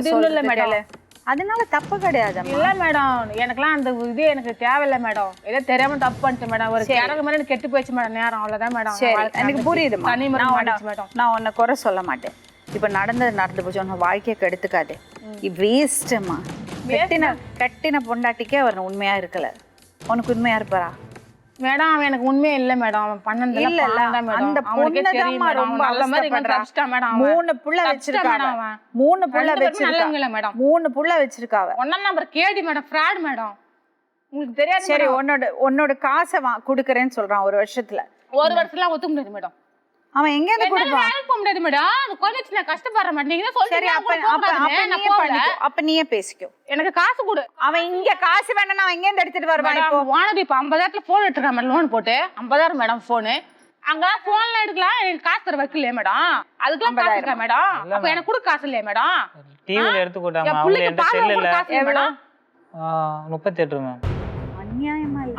இது இல்ல மேடம். அதனால தப்பு கிடையாது இல்ல மேடம். எனக்குலாம் அந்த இது எனக்கு தேவையில்ல மேடம். ஏதோ தெரியாம தப்பு பண்ணிட்டேன் மேடம். ஒரு கிழக்கு மாதிரி கெட்டு போயிடுச்சு மேடம் நேரம். அவ்வளவுதான் மேடம். எனக்கு. புரியுதுமா தனி மேடம். நான் உன்னை குறை சொல்ல மாட்டேன். இப்ப நடந்தது நடந்து போச்சு. உன் வாழ்க்கையை கெடுத்துக்காது. வேஸ்ட்மா கட்டின கட்டின பொண்டாட்டிக்கே அவர் உண்மையா இருக்கல. உனக்கு உண்மையா இருப்பாரா? மேடம் அவன் எனக்கு உண்மையே இல்ல மேடம். அவன் பண்ணதுல இல்ல இல்ல. அந்த பொண்ணுதாம்மா ரொம்ப அவஸ்தைப்படுறா மேடம். மூணு புள்ள வச்சிருக்காங்க மேடம் அவன். மூணு புள்ள வச்சிருக்கா. மேடம். மூணு புள்ள வச்சிருக்காவ. ஒன்னாம் நம்பர் கேடி மேடம். Fraud madam. உங்களுக்கு தெரியாது சரி மேடம். உன்னோட உன்னோட காசை வா குடுக்கறேன்னு சொல்றான் ஒரு வருஷத்துல. ஒரு வருஷத்துல ஒத்துக்க முடியாது மேடம். அவன் எங்க இருந்து கொடுப்பான் வேலைக்கு போக முடியாது மேடம் அது கொஞ்சம் நான் கஷ்டப்படுற தான் சரி அப்ப அப்ப அப்ப நீயே பண்ணிக்கோ. அப்ப நீயே பேசிக்கோ. எனக்கு காசு கொடு. அவன் இங்க காசு வேணா அவன் எங்க இருந்து எடுத்துட்டு வருவான் இப்போ? ஓனர் இப்ப ஐம்பதாயிரத்துல போன் எடுத்துருக்கான் மேடம் லோன் போட்டு. ஐம்பதாயிரம் மேடம் போனு அங்க போன்ல எடுக்கலாம் எனக்கு காசு தர வைக்கலையே மேடம் அதுக்கெல்லாம் காசு இருக்கா மேடம் அப்ப எனக்கு கூட காசு இல்லையா மேடம் டிவில எடுத்து போட்டாமா என் அவங்க என்கிட்ட காசு இல்லையா மேடம் முப்பத்தி எட்டு மேம். அநியாயமா இல்ல.